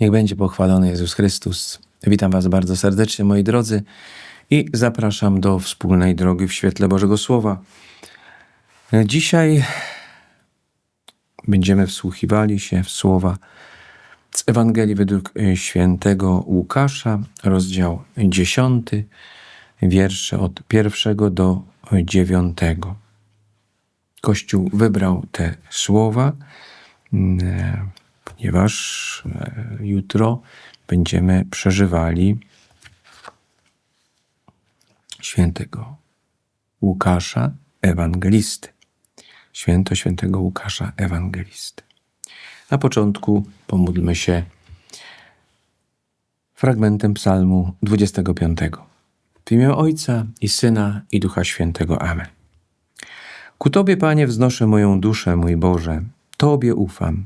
Niech będzie pochwalony Jezus Chrystus. Witam Was bardzo serdecznie, moi drodzy, i zapraszam do wspólnej drogi w świetle Bożego Słowa. Dzisiaj będziemy wsłuchiwali się w słowa z Ewangelii według świętego Łukasza, rozdział 10, wiersze od pierwszego do dziewiątego. Kościół wybrał te słowa, mm, ponieważ e, jutro będziemy przeżywali świętego Łukasza Ewangelisty. Święto świętego Łukasza Ewangelisty. Na początku pomódlmy się fragmentem Psalmu 25. W imię Ojca i Syna i Ducha Świętego. Amen. Ku Tobie, Panie, wznoszę moją duszę, mój Boże. Tobie ufam.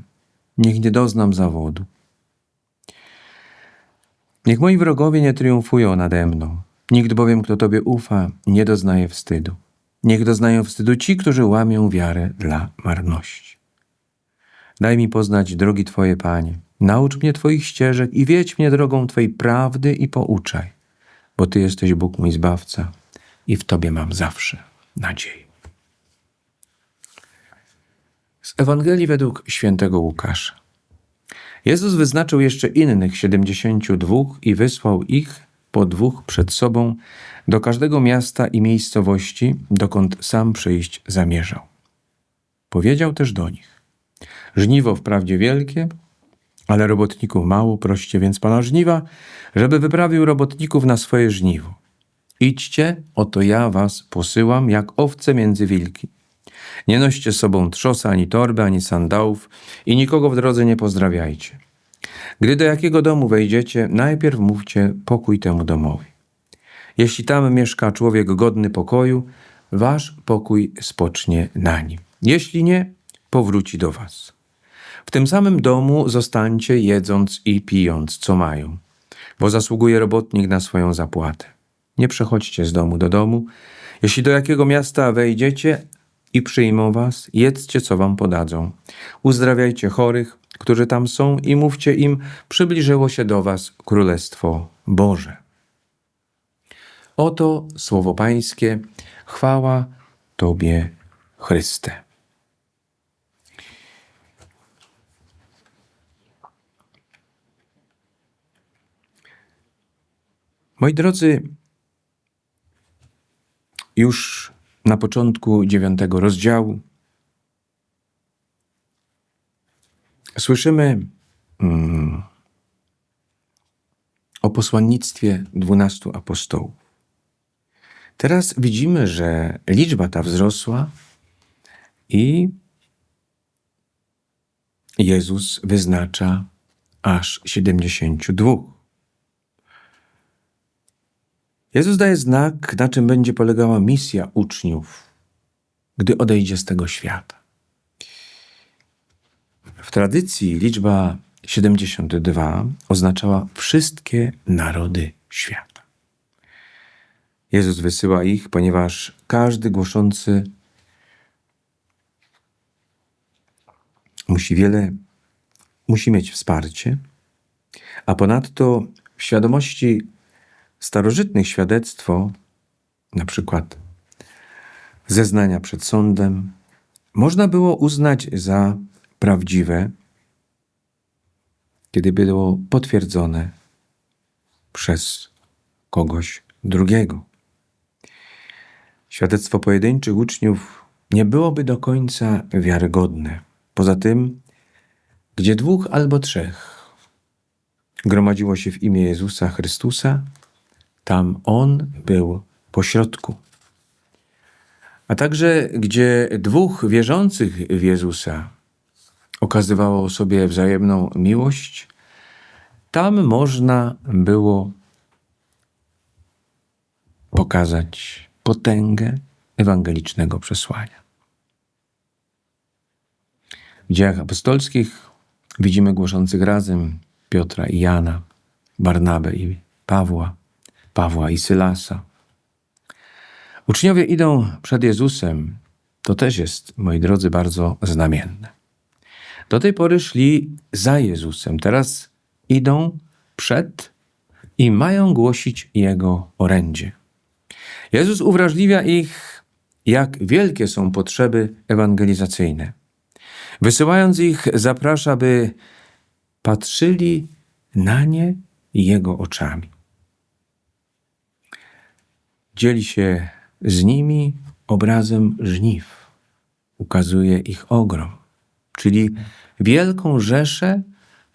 Niech nie doznam zawodu. Niech moi wrogowie nie triumfują nade mną. Nikt bowiem, kto Tobie ufa, nie doznaje wstydu. Niech doznają wstydu ci, którzy łamią wiarę dla marności. Daj mi poznać drogi Twoje, Panie. Naucz mnie Twoich ścieżek i wiedź mnie drogą Twojej prawdy i pouczaj, bo Ty jesteś Bóg mój Zbawca i w Tobie mam zawsze nadzieję. Z Ewangelii według świętego Łukasza. Jezus wyznaczył jeszcze innych siedemdziesięciu dwóch i wysłał ich po dwóch przed sobą do każdego miasta i miejscowości, dokąd sam przyjść zamierzał. Powiedział też do nich: Żniwo wprawdzie wielkie, ale robotników mało, proście więc pana żniwa, żeby wyprawił robotników na swoje żniwo. Idźcie, oto ja was posyłam, jak owce między wilki. Nie noście sobą trzosa, ani torby, ani sandałów i nikogo w drodze nie pozdrawiajcie. Gdy do jakiego domu wejdziecie, najpierw mówcie pokój temu domowi. Jeśli tam mieszka człowiek godny pokoju, wasz pokój spocznie na nim. Jeśli nie, powróci do was. W tym samym domu zostańcie jedząc i pijąc, co mają, bo zasługuje robotnik na swoją zapłatę. Nie przechodźcie z domu do domu. Jeśli do jakiego miasta wejdziecie i przyjmą was, jedzcie, co wam podadzą. Uzdrawiajcie chorych, którzy tam są i mówcie im, przybliżyło się do was Królestwo Boże. Oto słowo Pańskie, chwała Tobie, Chryste. Moi drodzy, już na początku dziewiątego rozdziału słyszymy mm, o posłannictwie dwunastu apostołów. Teraz widzimy, że liczba ta wzrosła i Jezus wyznacza aż 72. Jezus daje znak, na czym będzie polegała misja uczniów, gdy odejdzie z tego świata. W tradycji liczba 72 oznaczała wszystkie narody świata. Jezus wysyła ich, ponieważ każdy głoszący musi wiele, musi mieć wsparcie, a ponadto w świadomości starożytnych świadectwo, na przykład zeznania przed sądem, można było uznać za prawdziwe, kiedy było potwierdzone przez kogoś drugiego. Świadectwo pojedynczych uczniów nie byłoby do końca wiarygodne. Poza tym, gdzie dwóch albo trzech gromadziło się w imię Jezusa Chrystusa, tam On był pośrodku. A także gdzie dwóch wierzących w Jezusa okazywało sobie wzajemną miłość, tam można było pokazać potęgę ewangelicznego przesłania. W dziejach apostolskich widzimy głoszących razem Piotra i Jana, Barnabę i Pawła, Pawła i Sylasa. Uczniowie idą przed Jezusem. To też jest, moi drodzy, bardzo znamienne. Do tej pory szli za Jezusem, teraz idą przed i mają głosić Jego orędzie. Jezus uwrażliwia ich, jak wielkie są potrzeby ewangelizacyjne. Wysyłając ich, zaprasza, by patrzyli na nie Jego oczami. Dzieli się z nimi obrazem żniw. Ukazuje ich ogrom, czyli wielką rzeszę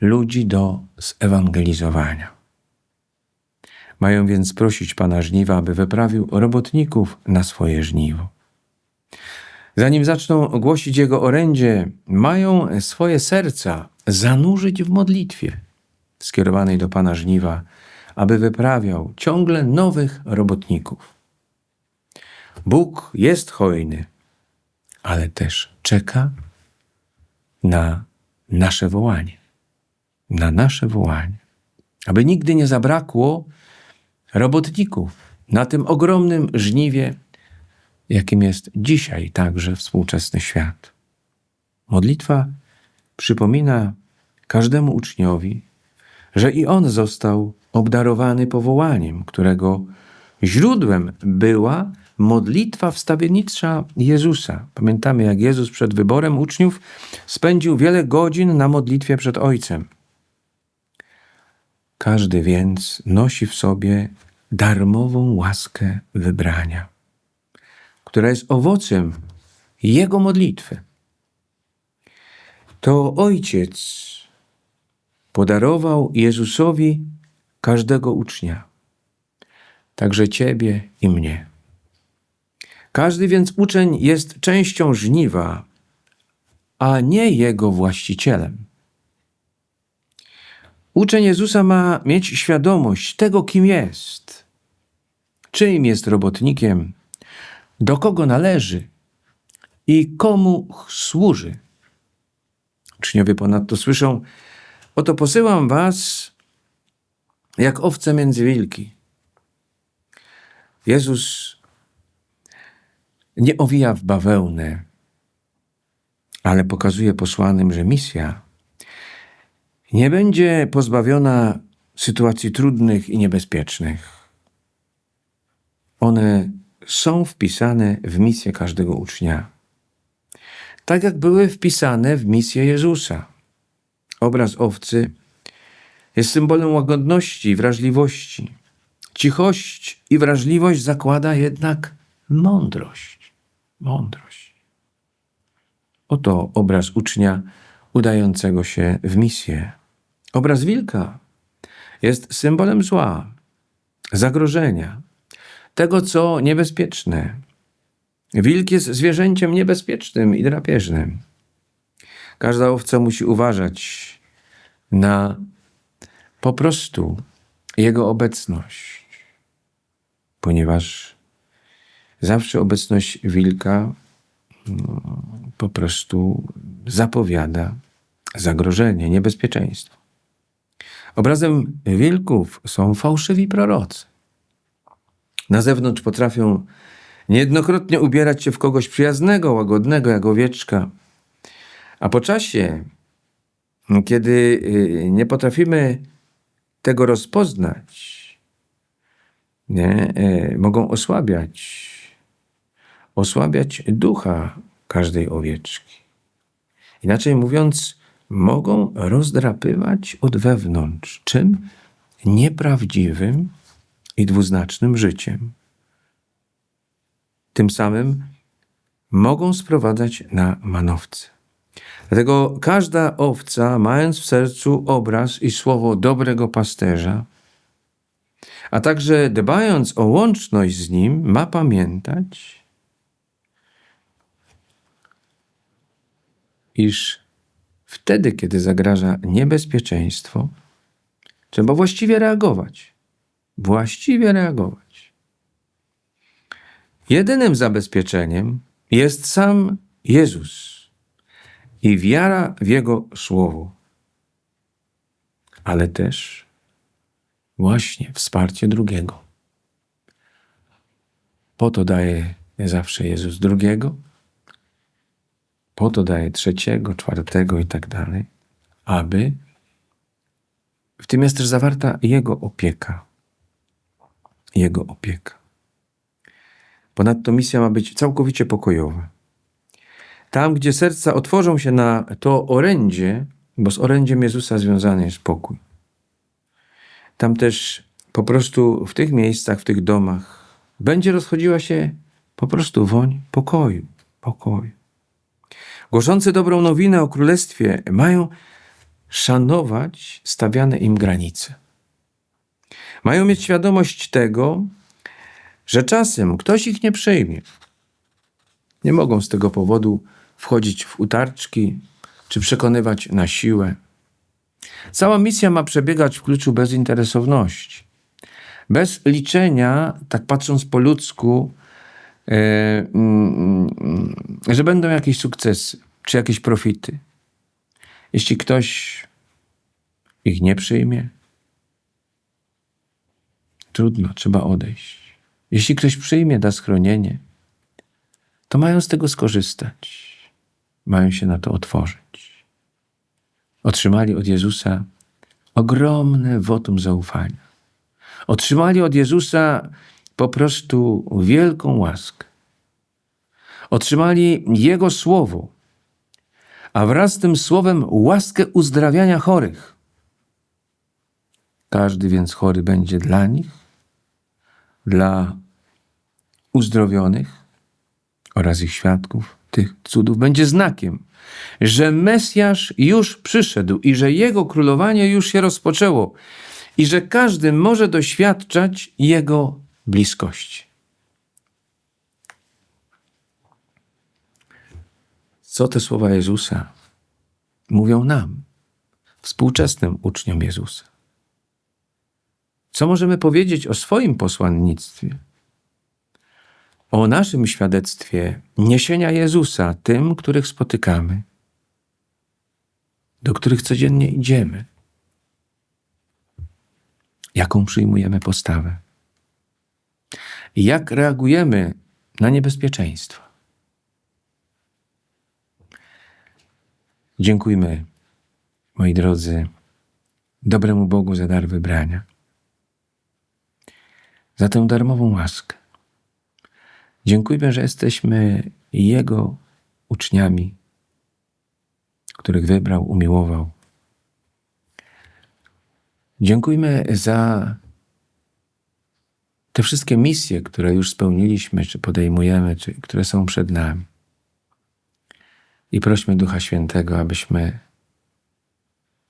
ludzi do zewangelizowania. Mają więc prosić Pana żniwa, aby wyprawił robotników na swoje żniwo. Zanim zaczną głosić Jego orędzie, mają swoje serca zanurzyć w modlitwie skierowanej do Pana żniwa, aby wyprawiał ciągle nowych robotników. Bóg jest hojny, ale też czeka na nasze wołanie. Na nasze wołanie. Aby nigdy nie zabrakło robotników na tym ogromnym żniwie, jakim jest dzisiaj także współczesny świat. Modlitwa przypomina każdemu uczniowi, że i on został obdarowany powołaniem, którego źródłem była modlitwa wstawiennicza Jezusa. Pamiętamy, jak Jezus przed wyborem uczniów spędził wiele godzin na modlitwie przed Ojcem. Każdy więc nosi w sobie darmową łaskę wybrania, która jest owocem Jego modlitwy. To Ojciec podarował Jezusowi każdego ucznia, także Ciebie i mnie. Każdy więc uczeń jest częścią żniwa, a nie jego właścicielem. Uczeń Jezusa ma mieć świadomość tego, kim jest, czyim jest robotnikiem, do kogo należy i komu służy. Uczniowie ponadto słyszą: Oto posyłam was jak owce między wilki. Jezus nie owija w bawełnę, ale pokazuje posłanym, że misja nie będzie pozbawiona sytuacji trudnych i niebezpiecznych. One są wpisane w misję każdego ucznia. Tak jak były wpisane w misję Jezusa. Obraz owcy jest symbolem łagodności i wrażliwości. Cichość i wrażliwość zakłada jednak mądrość. Mądrość. Oto obraz ucznia udającego się w misję. Obraz wilka jest symbolem zła, zagrożenia, tego co niebezpieczne. Wilk jest zwierzęciem niebezpiecznym i drapieżnym. Każda owca musi uważać na po prostu jego obecność, ponieważ zawsze obecność wilka no, po prostu zapowiada zagrożenie, niebezpieczeństwo. Obrazem wilków są fałszywi prorocy. Na zewnątrz potrafią niejednokrotnie ubierać się w kogoś przyjaznego, łagodnego, jak owieczka, a po czasie, kiedy y, nie potrafimy tego rozpoznać, nie, y, mogą osłabiać, osłabiać ducha każdej owieczki. Inaczej mówiąc, mogą rozdrapywać od wewnątrz. Czym? Nieprawdziwym i dwuznacznym życiem. Tym samym mogą sprowadzać na manowce. Dlatego każda owca, mając w sercu obraz i słowo dobrego pasterza, a także dbając o łączność z nim, ma pamiętać, iż wtedy, kiedy zagraża niebezpieczeństwo, trzeba właściwie reagować. Właściwie reagować. Jedynym zabezpieczeniem jest sam Jezus i wiara w Jego słowo, ale też właśnie wsparcie drugiego. Po to daje zawsze Jezus drugiego, po to daje trzeciego, czwartego i tak dalej, aby w tym jest też zawarta Jego opieka. Jego opieka. Ponadto misja ma być całkowicie pokojowa. Tam, gdzie serca otworzą się na to orędzie, bo z orędziem Jezusa związany jest pokój. Tam też po prostu w tych miejscach, w tych domach będzie rozchodziła się po prostu woń pokoju, pokoju. Głoszący dobrą nowinę o królestwie mają szanować stawiane im granice. Mają mieć świadomość tego, że czasem ktoś ich nie przyjmie. Nie mogą z tego powodu wchodzić w utarczki czy przekonywać na siłę. Cała misja ma przebiegać w kluczu bezinteresowności. Bez liczenia, tak patrząc po ludzku, mm, mm, że będą jakieś sukcesy czy jakieś profity. Jeśli ktoś ich nie przyjmie, trudno, trzeba odejść. Jeśli ktoś przyjmie, da schronienie, to mają z tego skorzystać. Mają się na to otworzyć. Otrzymali od Jezusa ogromne wotum zaufania. Otrzymali od Jezusa po prostu wielką łaskę. Otrzymali Jego słowo, a wraz z tym słowem łaskę uzdrawiania chorych. Każdy więc chory będzie dla nich, dla uzdrowionych oraz ich świadków tych cudów, będzie znakiem, że Mesjasz już przyszedł i że Jego królowanie już się rozpoczęło i że każdy może doświadczać Jego bliskości. Co te słowa Jezusa mówią nam, współczesnym uczniom Jezusa? Co możemy powiedzieć o swoim posłannictwie? O naszym świadectwie niesienia Jezusa tym, których spotykamy, do których codziennie idziemy. Jaką przyjmujemy postawę? Jak reagujemy na niebezpieczeństwa? Dziękujmy, moi drodzy, dobremu Bogu za dar wybrania, za tę darmową łaskę. Dziękujmy, że jesteśmy Jego uczniami, których wybrał, umiłował. Dziękujmy za te wszystkie misje, które już spełniliśmy, czy podejmujemy, czy które są przed nami. I prośmy Ducha Świętego, abyśmy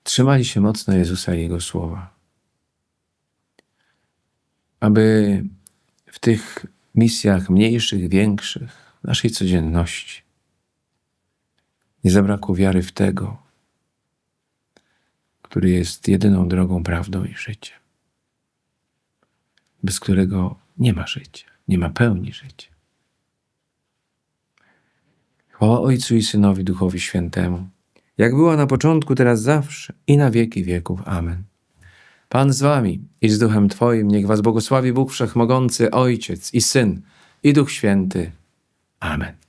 trzymali się mocno Jezusa i Jego słowa. Aby w tych misjach mniejszych, większych, naszej codzienności nie zabrakło wiary w tego, który jest jedyną drogą, prawdą i życiem, bez którego nie ma życia, nie ma pełni życia. Chwała Ojcu i Synowi Duchowi Świętemu, jak była na początku, teraz zawsze i na wieki wieków. Amen. Pan z wami i z Duchem Twoim, niech was błogosławi Bóg Wszechmogący, Ojciec i Syn i Duch Święty. Amen.